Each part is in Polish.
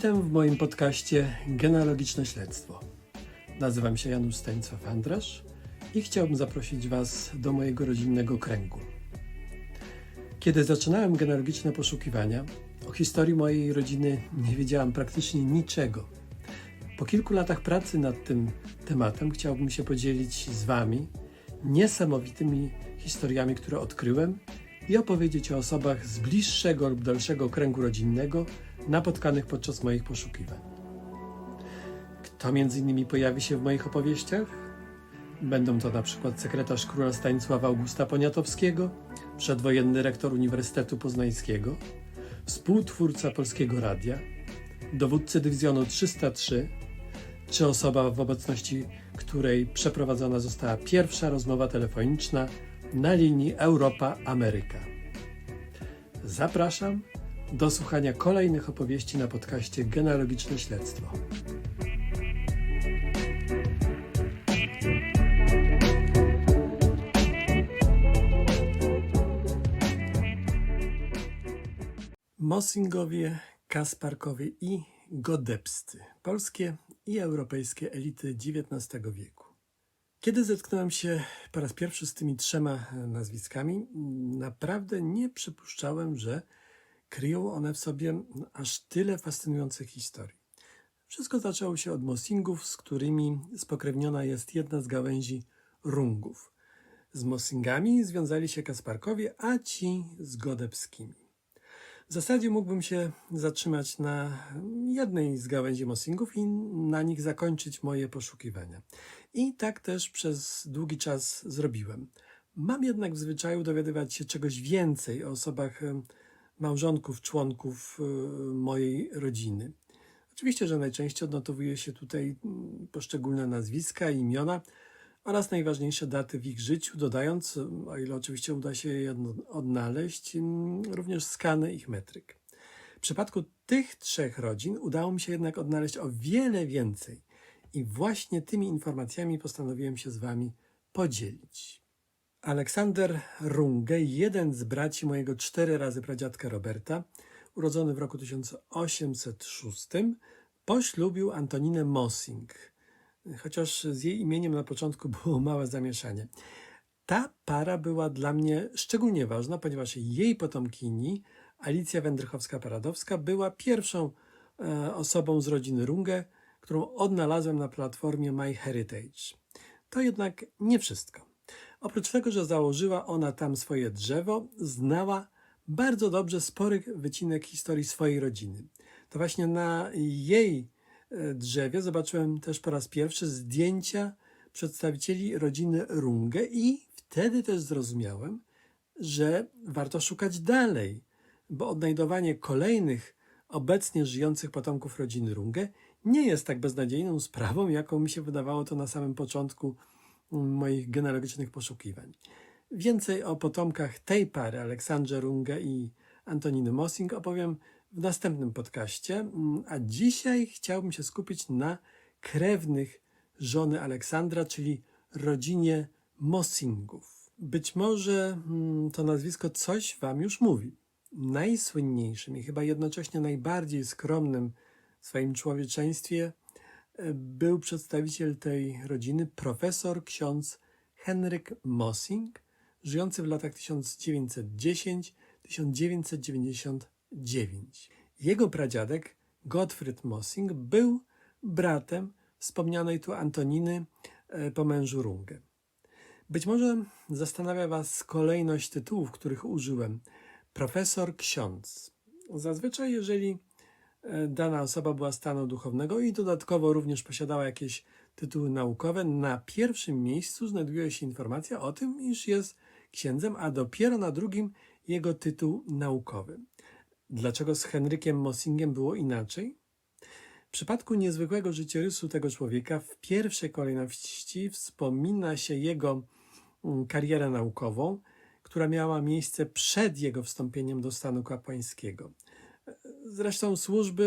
Witam w moim podcaście Genealogiczne Śledztwo. Nazywam się Janusz Stanisław Andrasz i chciałbym zaprosić Was do mojego rodzinnego kręgu. Kiedy zaczynałem genealogiczne poszukiwania, o historii mojej rodziny nie wiedziałam praktycznie niczego. Po kilku latach pracy nad tym tematem chciałbym się podzielić z Wami niesamowitymi historiami, które odkryłem i opowiedzieć o osobach z bliższego lub dalszego kręgu rodzinnego napotkanych podczas moich poszukiwań. Kto między innymi pojawi się w moich opowieściach? Będą to na przykład sekretarz króla Stanisława Augusta Poniatowskiego, przedwojenny rektor Uniwersytetu Poznańskiego, współtwórca Polskiego Radia, dowódcy dywizjonu 303, czy osoba w obecności której przeprowadzona została pierwsza rozmowa telefoniczna na linii Europa-Ameryka. Zapraszam do słuchania kolejnych opowieści na podcaście Genealogiczne Śledztwo. Mossingowie, Kasparkowie i Godepscy, polskie i europejskie elity XIX wieku. Kiedy zetknąłem się po raz pierwszy z tymi trzema nazwiskami, naprawdę nie przypuszczałem, że kryją one w sobie aż tyle fascynujących historii. Wszystko zaczęło się od Mossingów, z którymi spokrewniona jest jedna z gałęzi Rungów. Z Mossingami związali się Kasparkowie, a ci z Godebskimi. W zasadzie mógłbym się zatrzymać na jednej z gałęzi Mossingów i na nich zakończyć moje poszukiwania. I tak też przez długi czas zrobiłem. Mam jednak w zwyczaju dowiadywać się czegoś więcej o osobach małżonków, członków y, mojej rodziny. Oczywiście, że najczęściej odnotowuje się tutaj mm, poszczególne nazwiska, imiona oraz najważniejsze daty w ich życiu, dodając, o ile oczywiście uda się je odnaleźć, mm, również skany ich metryk. W przypadku tych trzech rodzin udało mi się jednak odnaleźć o wiele więcej i właśnie tymi informacjami postanowiłem się z Wami podzielić. Aleksander Runge, jeden z braci mojego cztery razy pradziadka Roberta, urodzony w roku 1806, poślubił Antoninę Mossing, chociaż z jej imieniem na początku było małe zamieszanie. Ta para była dla mnie szczególnie ważna, ponieważ jej potomkini, Alicja Wędrychowska-Paradowska, była pierwszą e, osobą z rodziny Runge, którą odnalazłem na platformie MyHeritage. To jednak nie wszystko. Oprócz tego, że założyła ona tam swoje drzewo, znała bardzo dobrze spory wycinek historii swojej rodziny. To właśnie na jej e, drzewie zobaczyłem też po raz pierwszy zdjęcia przedstawicieli rodziny Runge i wtedy też zrozumiałem, że warto szukać dalej, bo odnajdowanie kolejnych obecnie żyjących potomków rodziny Runge nie jest tak beznadziejną sprawą, jaką mi się wydawało to na samym początku moich genealogicznych poszukiwań. Więcej o potomkach tej pary, Aleksandrze Runge i Antoniny Mossing, opowiem w następnym podcaście, a dzisiaj chciałbym się skupić na krewnych żony Aleksandra, czyli rodzinie Mossingów. Być może mm, to nazwisko coś Wam już mówi. Najsłynniejszym i chyba jednocześnie najbardziej skromnym w swoim człowieczeństwie był przedstawiciel tej rodziny, profesor ksiądz Henryk Mossing, żyjący w latach 1910-1999. Jego pradziadek Gottfried Mossing był bratem wspomnianej tu Antoniny e, po mężu Runge. Być może zastanawia Was kolejność tytułów, których użyłem. Profesor, ksiądz. Zazwyczaj, jeżeli dana osoba była stanu duchownego i dodatkowo również posiadała jakieś tytuły naukowe, na pierwszym miejscu znajduje się informacja o tym, iż jest księdzem, a dopiero na drugim jego tytuł naukowy. Dlaczego z Henrykiem Mossingiem było inaczej? W przypadku niezwykłego życiorysu tego człowieka w pierwszej kolejności wspomina się jego mm, karierę naukową, która miała miejsce przed jego wstąpieniem do stanu kapłańskiego. Zresztą służby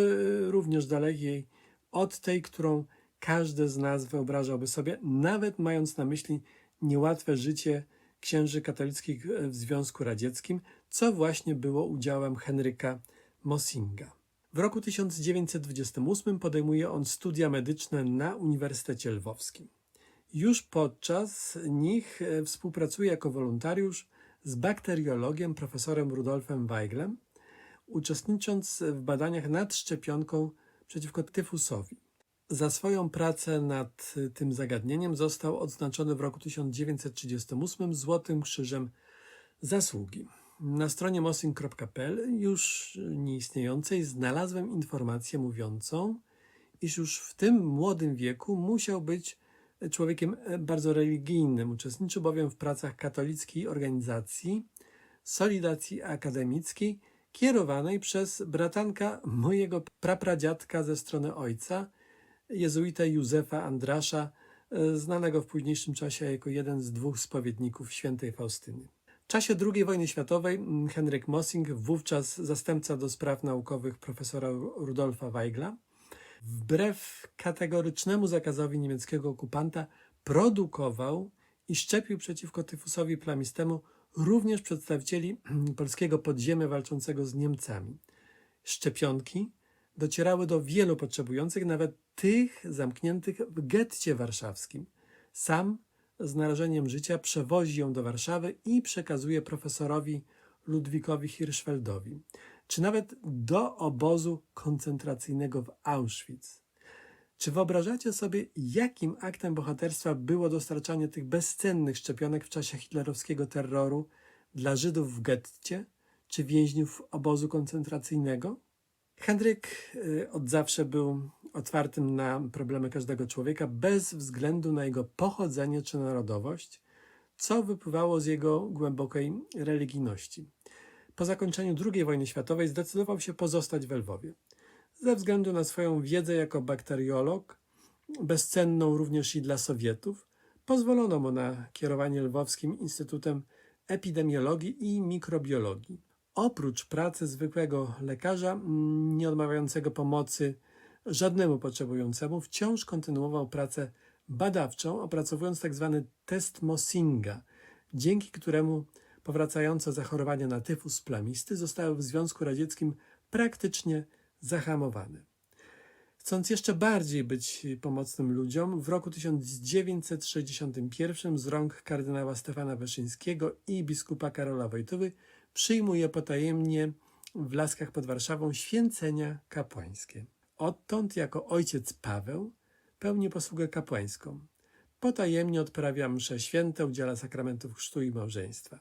y, również dalekiej od tej, którą każdy z nas wyobrażałby sobie, nawet mając na myśli niełatwe życie księży katolickich w Związku Radzieckim, co właśnie było udziałem Henryka Mossinga. W roku 1928 podejmuje on studia medyczne na Uniwersytecie Lwowskim. Już podczas nich e, współpracuje jako wolontariusz z bakteriologiem profesorem Rudolfem Weiglem, uczestnicząc w badaniach nad szczepionką przeciwko tyfusowi. Za swoją pracę nad tym zagadnieniem został odznaczony w roku 1938 Złotym Krzyżem Zasługi. Na stronie mossing.pl, już nieistniejącej, znalazłem informację mówiącą, iż już w tym młodym wieku musiał być człowiekiem bardzo religijnym. Uczestniczył bowiem w pracach katolickiej organizacji Solidacji Akademickiej, kierowanej przez bratanka mojego prapradziadka ze strony ojca, jezuitę Józefa Andrasza, e, znanego w późniejszym czasie jako jeden z dwóch spowiedników świętej Faustyny. W czasie II wojny światowej Henryk Mossing, wówczas zastępca do spraw naukowych profesora Rudolfa Weigla, wbrew kategorycznemu zakazowi niemieckiego okupanta, produkował i szczepił przeciwko tyfusowi plamistemu również przedstawicieli polskiego podziemia walczącego z Niemcami. Szczepionki docierały do wielu potrzebujących, nawet tych zamkniętych w getcie warszawskim. Sam z narażeniem życia przewozi ją do Warszawy i przekazuje profesorowi Ludwikowi Hirschfeldowi, czy nawet do obozu koncentracyjnego w Auschwitz. Czy wyobrażacie sobie, jakim aktem bohaterstwa było dostarczanie tych bezcennych szczepionek w czasie hitlerowskiego terroru dla Żydów w getcie czy więźniów obozu koncentracyjnego? Henryk y, od zawsze był otwartym na problemy każdego człowieka, bez względu na jego pochodzenie czy narodowość, co wypływało z jego głębokiej religijności. Po zakończeniu II wojny światowej zdecydował się pozostać w Lwowie. Ze względu na swoją wiedzę jako bakteriolog, bezcenną również i dla Sowietów, pozwolono mu na kierowanie Lwowskim Instytutem Epidemiologii i Mikrobiologii. Oprócz pracy zwykłego lekarza, mm, nie odmawiającego pomocy żadnemu potrzebującemu, wciąż kontynuował pracę badawczą, opracowując tzw. Tak test Mossinga, dzięki któremu powracające zachorowania na tyfus plamisty zostały w Związku Radzieckim praktycznie zahamowane. Chcąc jeszcze bardziej być pomocnym ludziom, w roku 1961 z rąk kardynała Stefana Wyszyńskiego i biskupa Karola Wojtyły przyjmuje potajemnie w Laskach pod Warszawą święcenia kapłańskie. Odtąd jako ojciec Paweł pełni posługę kapłańską. Potajemnie odprawia msze święte, udziela sakramentów chrztu i małżeństwa.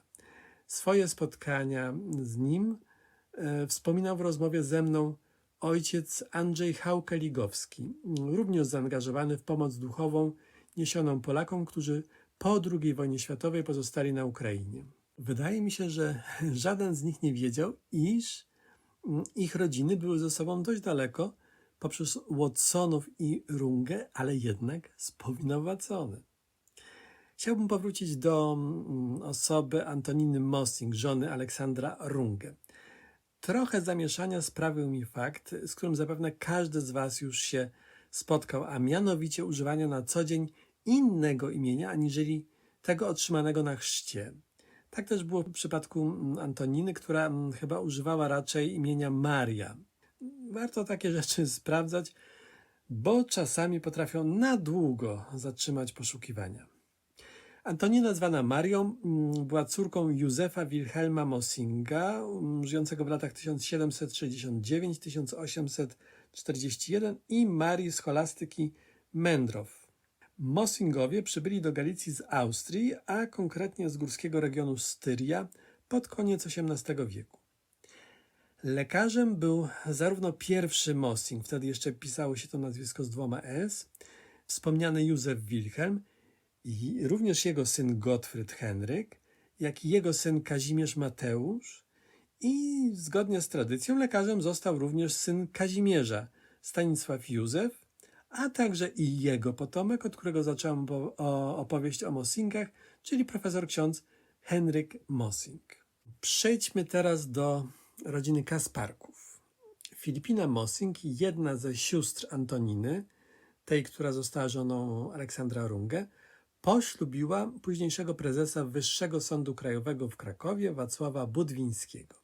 Swoje spotkania z nim e, wspominał w rozmowie ze mną ojciec Andrzej Hałkeligowski, również zaangażowany w pomoc duchową niesioną Polakom, którzy po II wojnie światowej pozostali na Ukrainie. Wydaje mi się, że żaden z nich nie wiedział, iż mm, ich rodziny były ze sobą dość daleko poprzez Watsonów i Rungę, ale jednak spowinowacone. Chciałbym powrócić do mm, osoby Antoniny Mossing, żony Aleksandra Runge. Trochę zamieszania sprawił mi fakt, z którym zapewne każdy z Was już się spotkał, a mianowicie używania na co dzień innego imienia aniżeli tego otrzymanego na chrzcie. Tak też było w przypadku mm, Antoniny, która mm, chyba używała raczej imienia Maria. Warto takie rzeczy sprawdzać, bo czasami potrafią na długo zatrzymać poszukiwania. Antonina, zwana Marią, mm, była córką Józefa Wilhelma Mossinga, żyjącego w latach 1769-1841 i Marii scholastyki Mendrow. Mossingowie przybyli do Galicji z Austrii, a konkretnie z górskiego regionu Styria pod koniec XVIII wieku. Lekarzem był zarówno pierwszy Mossing, wtedy jeszcze pisało się to nazwisko z dwoma S, wspomniany Józef Wilhelm i również jego syn Gottfried Henryk, jak i jego syn Kazimierz Mateusz i zgodnie z tradycją lekarzem został również syn Kazimierza, Stanisław Józef, a także i jego potomek, od którego zacząłem opowieść o Mossingach, czyli profesor ksiądz Henryk Mossing. Przejdźmy teraz do rodziny Kasparków. Filipina Mossing, jedna ze sióstr Antoniny, tej, która została żoną Aleksandra Runge, poślubiła późniejszego prezesa Wyższego Sądu Krajowego w Krakowie, Wacława Budwińskiego.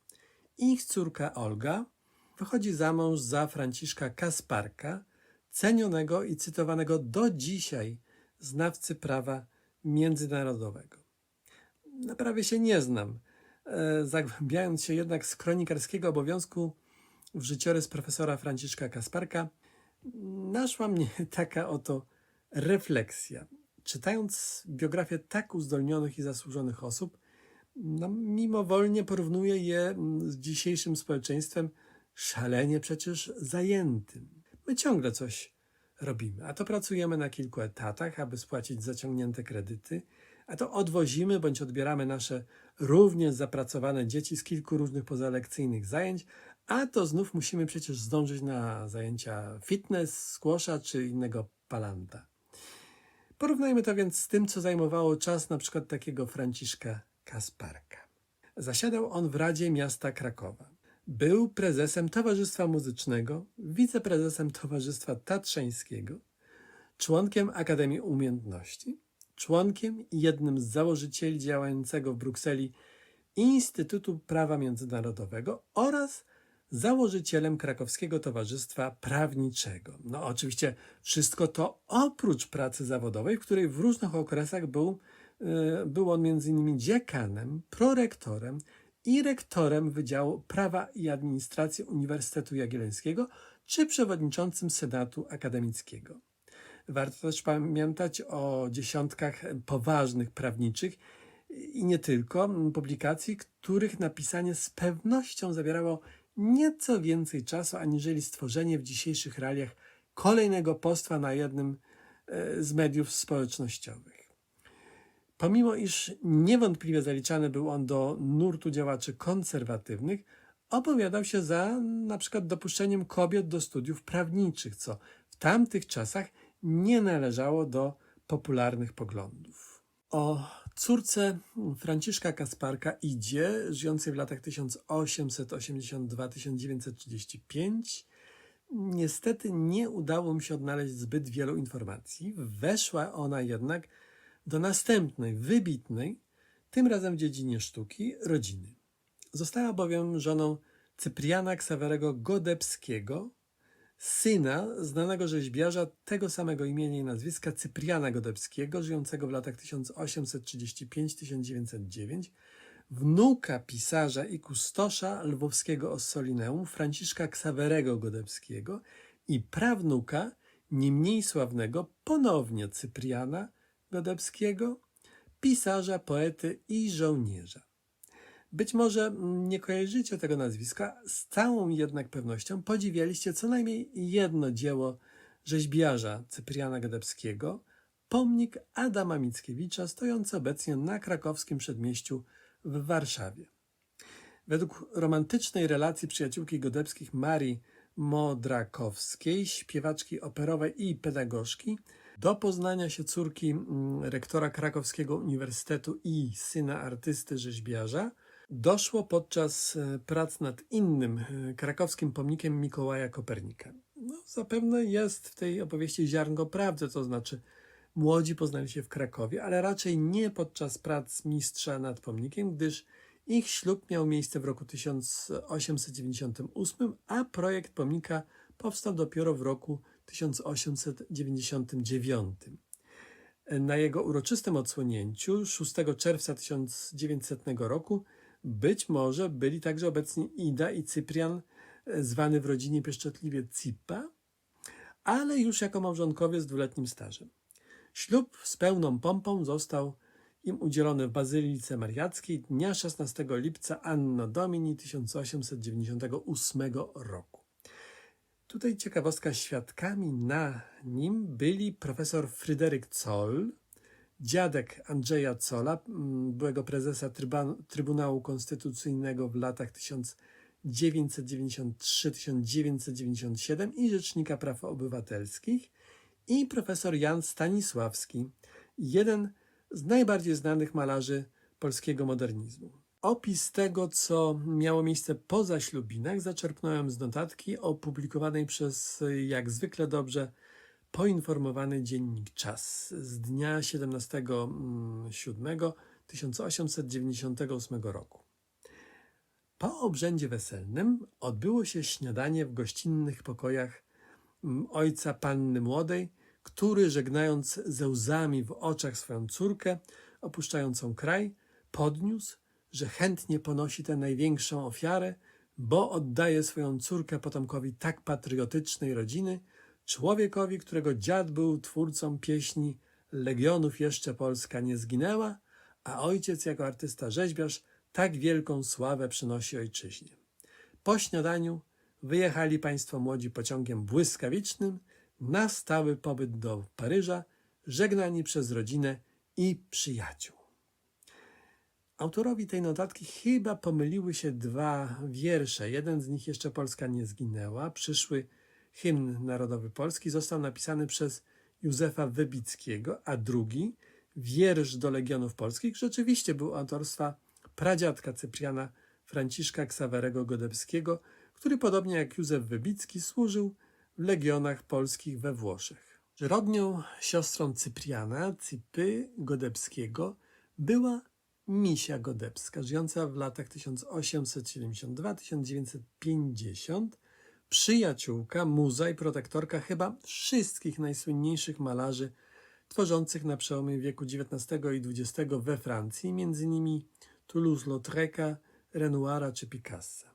Ich córka Olga wychodzi za mąż za Franciszka Kasparka, cenionego i cytowanego do dzisiaj znawcy prawa międzynarodowego. Na prawie się nie znam. E, Zagłębiając się jednak z kronikarskiego obowiązku w życiorys profesora Franciszka Kasparka, naszła mnie taka oto refleksja. Czytając biografię tak uzdolnionych i zasłużonych osób, no, mimowolnie porównuję je mm, z dzisiejszym społeczeństwem szalenie przecież zajętym. My ciągle coś robimy, a to pracujemy na kilku etatach, aby spłacić zaciągnięte kredyty, a to odwozimy bądź odbieramy nasze również zapracowane dzieci z kilku różnych pozalekcyjnych zajęć, a to znów musimy przecież zdążyć na zajęcia fitness, squasha czy innego palanta. Porównajmy to więc z tym, co zajmowało czas na przykład takiego Franciszka Kasparka. Zasiadał on w Radzie Miasta Krakowa. Był prezesem Towarzystwa Muzycznego, wiceprezesem Towarzystwa Tatrzańskiego, członkiem Akademii Umiejętności, członkiem i jednym z założycieli działającego w Brukseli Instytutu Prawa Międzynarodowego oraz założycielem Krakowskiego Towarzystwa Prawniczego. No oczywiście wszystko to oprócz pracy zawodowej, w której w różnych okresach był, y, był on m.in. dziekanem, prorektorem i rektorem Wydziału Prawa i Administracji Uniwersytetu Jagiellońskiego czy przewodniczącym Senatu Akademickiego. Warto też pamiętać o dziesiątkach poważnych prawniczych i nie tylko publikacji, których napisanie z pewnością zabierało nieco więcej czasu aniżeli stworzenie w dzisiejszych realiach kolejnego postwa na jednym e, z mediów społecznościowych. Pomimo iż niewątpliwie zaliczany był on do nurtu działaczy konserwatywnych, opowiadał się za na przykład dopuszczeniem kobiet do studiów prawniczych, co w tamtych czasach nie należało do popularnych poglądów. O córce Franciszka Kasparka idzie, żyjącej w latach 1882-1935. Niestety nie udało mi się odnaleźć zbyt wielu informacji. Weszła ona jednak do następnej, wybitnej, tym razem w dziedzinie sztuki, rodziny. Została bowiem żoną Cypriana Ksawerego Godebskiego, syna znanego rzeźbiarza tego samego imienia i nazwiska Cypriana Godebskiego, żyjącego w latach 1835-1909, wnuka pisarza i kustosza lwowskiego Ossolineum Franciszka Ksawerego Godebskiego i prawnuka nie mniej sławnego ponownie Cypriana Godebskiego, pisarza, poety i żołnierza. Być może nie kojarzycie tego nazwiska, z całą jednak pewnością podziwialiście co najmniej jedno dzieło rzeźbiarza Cypriana Gadebskiego, pomnik Adama Mickiewicza, stojący obecnie na krakowskim przedmieściu w Warszawie. Według romantycznej relacji przyjaciółki Godebskich Marii Modrakowskiej, śpiewaczki operowej i pedagogzki, do poznania się córki mm, rektora Krakowskiego Uniwersytetu i syna artysty rzeźbiarza doszło podczas e, prac nad innym e, krakowskim pomnikiem Mikołaja Kopernika. No, zapewne jest w tej opowieści ziarnko prawdy, to znaczy młodzi poznali się w Krakowie, ale raczej nie podczas prac mistrza nad pomnikiem, gdyż ich ślub miał miejsce w roku 1898, a projekt pomnika powstał dopiero w roku 1899. Na jego uroczystym odsłonięciu 6 czerwca 1900 roku być może byli także obecni Ida i Cyprian, e, zwany w rodzinie pieszczotliwie Cipa, ale już jako małżonkowie z dwuletnim stażem. Ślub z pełną pompą został im udzielony w Bazylice Mariackiej dnia 16 lipca Anno Domini 1898 roku. Tutaj ciekawostka, świadkami na nim byli profesor Fryderyk Zoll, dziadek Andrzeja Cola, mm, byłego prezesa Trybunału Konstytucyjnego w latach 1993-1997 i Rzecznika Praw Obywatelskich i profesor Jan Stanisławski, jeden z najbardziej znanych malarzy polskiego modernizmu. Opis tego, co miało miejsce po zaślubinach, zaczerpnąłem z notatki opublikowanej przez, jak zwykle dobrze, poinformowany dziennik Czas z dnia 17.07.1898 roku. Po obrzędzie weselnym odbyło się śniadanie w gościnnych pokojach mm, ojca panny młodej, który żegnając ze łzami w oczach swoją córkę opuszczającą kraj, podniósł, że chętnie ponosi tę największą ofiarę, bo oddaje swoją córkę potomkowi tak patriotycznej rodziny, człowiekowi, którego dziad był twórcą pieśni Legionów jeszcze Polska nie zginęła, a ojciec jako artysta rzeźbiarz tak wielką sławę przynosi ojczyźnie. Po śniadaniu wyjechali państwo młodzi pociągiem błyskawicznym na stały pobyt do Paryża, żegnani przez rodzinę i przyjaciół. Autorowi tej notatki chyba pomyliły się dwa wiersze. Jeden z nich jeszcze Polska nie zginęła. Przyszły hymn narodowy polski został napisany przez Józefa Wybickiego, a drugi, wiersz do Legionów Polskich, rzeczywiście był autorstwa pradziadka Cypriana Franciszka Ksawerego Godebskiego, który podobnie jak Józef Wybicki służył w Legionach Polskich we Włoszech. Rodnią siostrą Cypriana, Cypy Godebskiego, była Misia Godebska, żyjąca w latach 1872-1950, przyjaciółka, muza i protektorka chyba wszystkich najsłynniejszych malarzy tworzących na przełomie wieku XIX i XX we Francji, m.in. Toulouse-Lautreca, Renoira czy Picassa.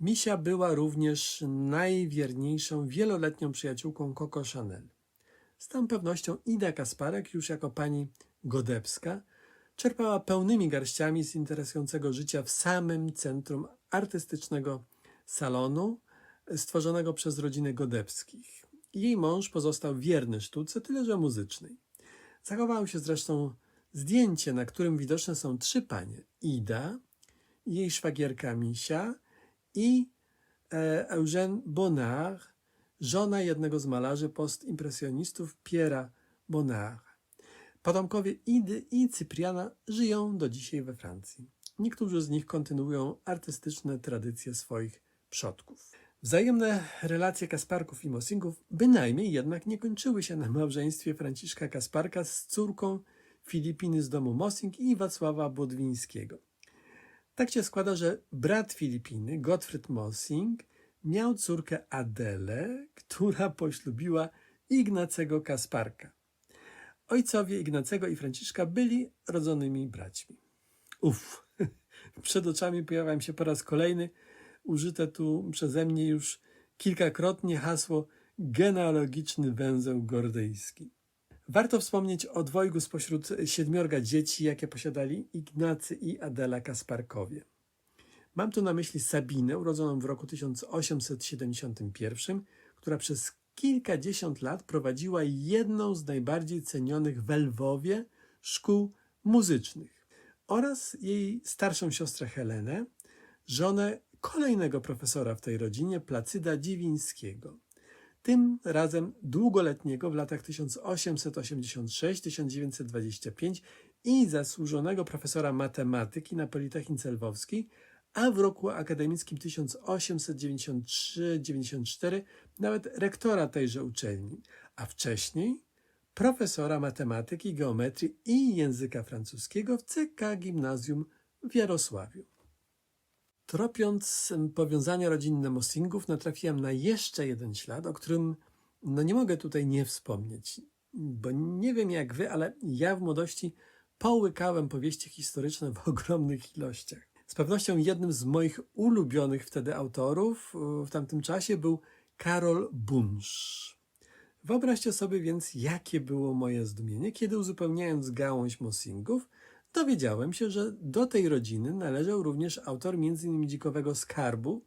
Misia była również najwierniejszą, wieloletnią przyjaciółką Coco Chanel. Z tą pewnością Ida Kasparek, już jako pani Godebska, czerpała pełnymi garściami z interesującego życia w samym centrum artystycznego salonu stworzonego przez rodzinę Godebskich. Jej mąż pozostał wierny sztuce, tyle że muzycznej. Zachowało się zresztą zdjęcie, na którym widoczne są trzy panie: Ida, jej szwagierka Misia i e, Eugène Bonnard, żona jednego z malarzy postimpresjonistów Pierre'a Bonnard. Potomkowie Idy i Cypriana żyją do dzisiaj we Francji. Niektórzy z nich kontynuują artystyczne tradycje swoich przodków. Wzajemne relacje Kasparków i Mosingów bynajmniej jednak nie kończyły się na małżeństwie Franciszka Kasparka z córką Filipiny z domu Mosing i Wacława Bodwińskiego. Tak się składa, że brat Filipiny, Gottfried Mosing, miał córkę Adelę, która poślubiła Ignacego Kasparka. Ojcowie Ignacego i Franciszka byli rodzonymi braćmi. Uff, przed oczami pojawia mi się po raz kolejny użyte tu przeze mnie już kilkakrotnie hasło genealogiczny węzeł gordyjski. Warto wspomnieć o dwojgu spośród siedmiorga dzieci, jakie posiadali Ignacy i Adela Kasparkowie. Mam tu na myśli Sabinę, urodzoną w roku 1871, która przez kilkadziesiąt lat prowadziła jedną z najbardziej cenionych w Lwowie szkół muzycznych oraz jej starszą siostrę Helenę, żonę kolejnego profesora w tej rodzinie, Placyda Dziwińskiego. Tym razem długoletniego w latach 1886-1925 i zasłużonego profesora matematyki na Politechnice Lwowskiej, a w roku akademickim 1893-94 nawet rektora tejże uczelni, a wcześniej profesora matematyki, geometrii i języka francuskiego w CK Gimnazjum w Jarosławiu. Tropiąc powiązania rodzinne Mossingów, natrafiłem na jeszcze jeden ślad, o którym no nie mogę tutaj nie wspomnieć, bo nie wiem jak wy, ale ja w młodości połykałem powieści historyczne w ogromnych ilościach. Z pewnością jednym z moich ulubionych wtedy autorów w tamtym czasie był Karol Bunsz. Wyobraźcie sobie więc, jakie było moje zdumienie, kiedy uzupełniając gałąź Mossingów, dowiedziałem się, że do tej rodziny należał również autor m.in. Dzikowego Skarbu,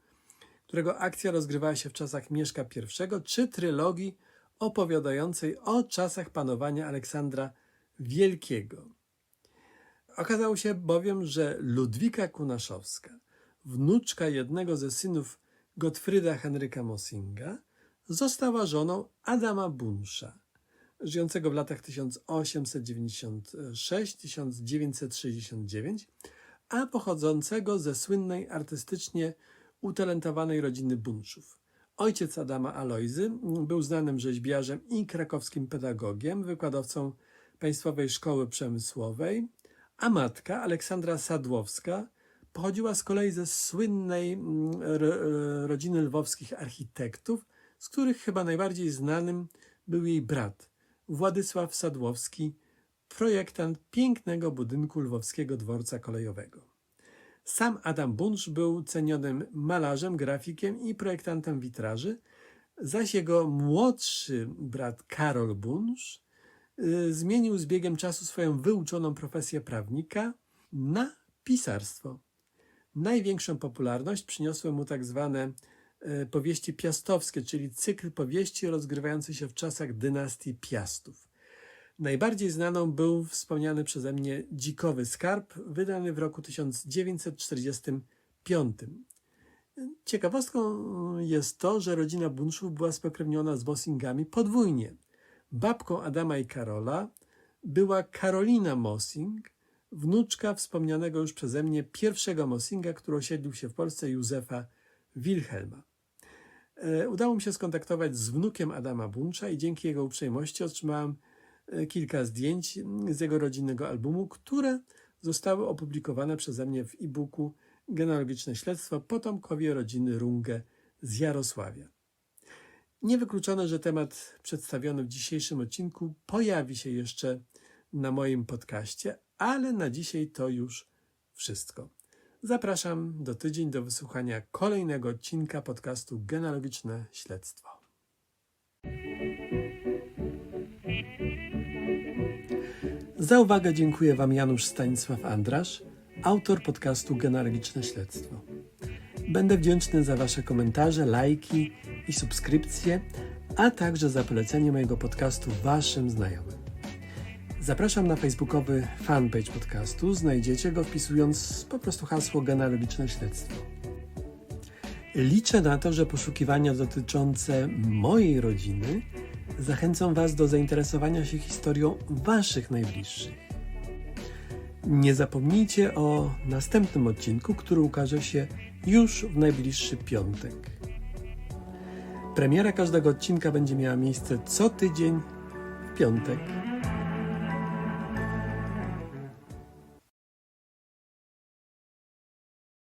którego akcja rozgrywała się w czasach Mieszka I, czy trylogii opowiadającej o czasach panowania Aleksandra Wielkiego. Okazało się bowiem, że Ludwika Kunaszowska, wnuczka jednego ze synów Gottfrieda Henryka Mossinga, została żoną Adama Bunsza, żyjącego w latach 1896-1969, a pochodzącego ze słynnej artystycznie utalentowanej rodziny Bunszów. Ojciec Adama Alojzy był znanym rzeźbiarzem i krakowskim pedagogiem, wykładowcą Państwowej Szkoły Przemysłowej, a matka Aleksandra Sadłowska pochodziła z kolei ze słynnej mm, e, rodziny lwowskich architektów, z których chyba najbardziej znanym był jej brat, Władysław Sadłowski, projektant pięknego budynku lwowskiego dworca kolejowego. Sam Adam Bunsz był cenionym malarzem, grafikiem i projektantem witraży, zaś jego młodszy brat Karol Bunsz y, zmienił z biegiem czasu swoją wyuczoną profesję prawnika na pisarstwo. Największą popularność przyniosły mu tak zwane powieści piastowskie, czyli cykl powieści rozgrywający się w czasach dynastii Piastów. Najbardziej znaną był wspomniany przeze mnie Dzikowy Skarb, wydany w roku 1945. Ciekawostką jest to, że rodzina Bunszów była spokrewniona z Mossingami podwójnie. Babką Adama i Karola była Karolina Mossing, wnuczka wspomnianego już przeze mnie pierwszego Mossinga, który osiedlił się w Polsce, Józefa Wilhelma. E, Udało mi się skontaktować z wnukiem Adama Buncza i dzięki jego uprzejmości otrzymałem e, kilka zdjęć z jego rodzinnego albumu, które zostały opublikowane przeze mnie w e-booku Genealogiczne Śledztwo Potomkowie rodziny Runge z Jarosławia. Niewykluczone, że temat przedstawiony w dzisiejszym odcinku pojawi się jeszcze na moim podcaście, ale na dzisiaj to już wszystko. Zapraszam do tydzień do wysłuchania kolejnego odcinka podcastu Genealogiczne Śledztwo. Za uwagę dziękuję Wam Janusz Stanisław Andrasz, autor podcastu Genealogiczne Śledztwo. Będę wdzięczny za Wasze komentarze, lajki i subskrypcje, a także za polecenie mojego podcastu Waszym znajomym. Zapraszam na facebookowy fanpage podcastu. Znajdziecie go wpisując po prostu hasło genealogiczne śledztwo. Liczę na to, że poszukiwania dotyczące mojej rodziny zachęcą Was do zainteresowania się historią Waszych najbliższych. Nie zapomnijcie o następnym odcinku, który ukaże się już w najbliższy piątek. Premiera każdego odcinka będzie miała miejsce co tydzień w piątek.